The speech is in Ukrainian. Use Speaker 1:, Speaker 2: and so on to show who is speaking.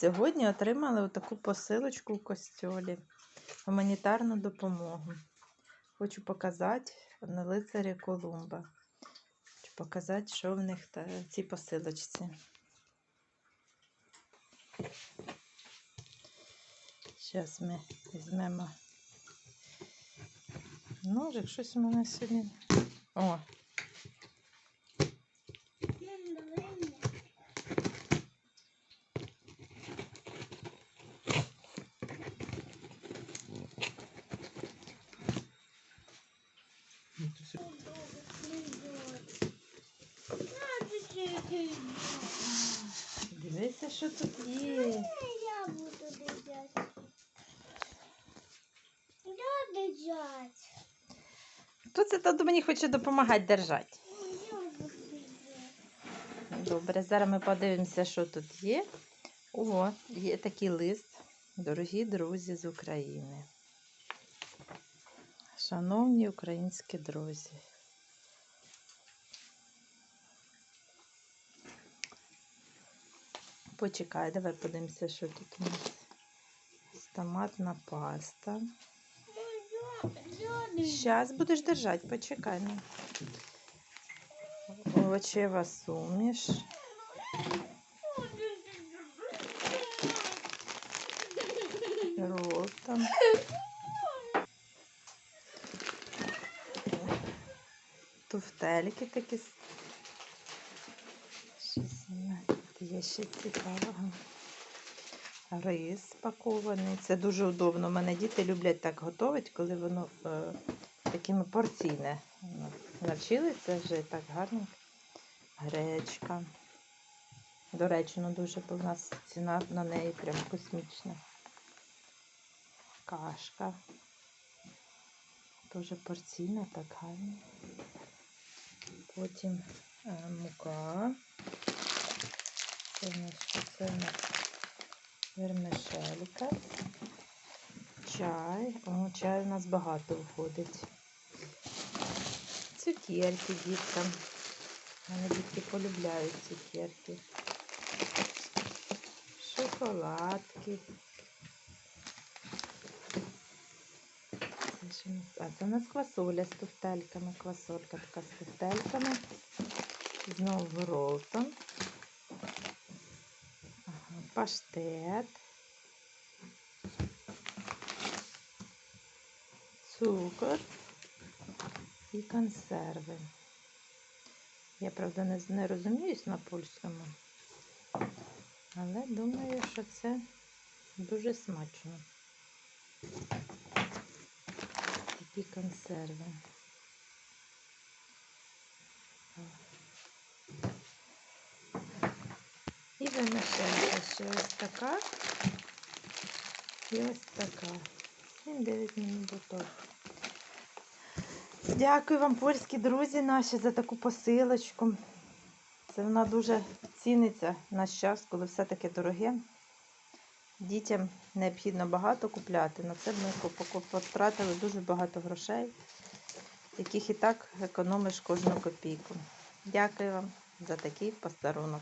Speaker 1: Сьогодні отримали таку посилочку в костьолі. Гуманітарну допомогу. Хочу показати на лицарі Колумба. Хочу показати, що в них та, в цій посилочці. Зараз ми візьмемо ножик, щось у мене сьогодні. О, дивися, що тут є.
Speaker 2: Я буду держать. Я держать.
Speaker 1: Хто це тут мені хоче допомагати держати? Добре, зараз ми подивимося, що тут є. О, є такий лист. Дорогі друзі з України. Шановні українські друзі. Почекай, давай подивимося, що тут у нас. Томатна паста. Зараз будеш держати, почекай. Овочева суміш. Ролтон. Туфтельки такі. Є ще цікавого. Рис спакований. Це дуже удобно. У мене діти люблять так готувати, коли воно е, такими порційне. Навчилися вже так гарно. Гречка. До речі, ну дуже бо в нас ціна на неї прям космічна. Кашка. Дуже порційна, так гарно. Потім е, мука. Це у нас вермишелька. Чай. О, чай у нас багато входить. Цукерки діткам. Вони дітки полюбляють цукерки. Шоколадки. У А це у нас квасоля з туфтельками. Квасолька така з туфтельками. Знову ролтон. Ага, паштет. Цукор і консерви. Я, правда, не, не розуміюсь на польському, але думаю, що це дуже смачно. Такі консерви. І вимішається ще ось така. І ось така. 7-9 минут готово. Дякую вам, польські друзі наші, за таку посилочку. Це вона дуже ціниться в наш час, коли все таке дороге. Дітям необхідно багато купляти. На це ми потратили дуже багато грошей, яких і так економиш кожну копійку. Дякую вам за такий подарунок.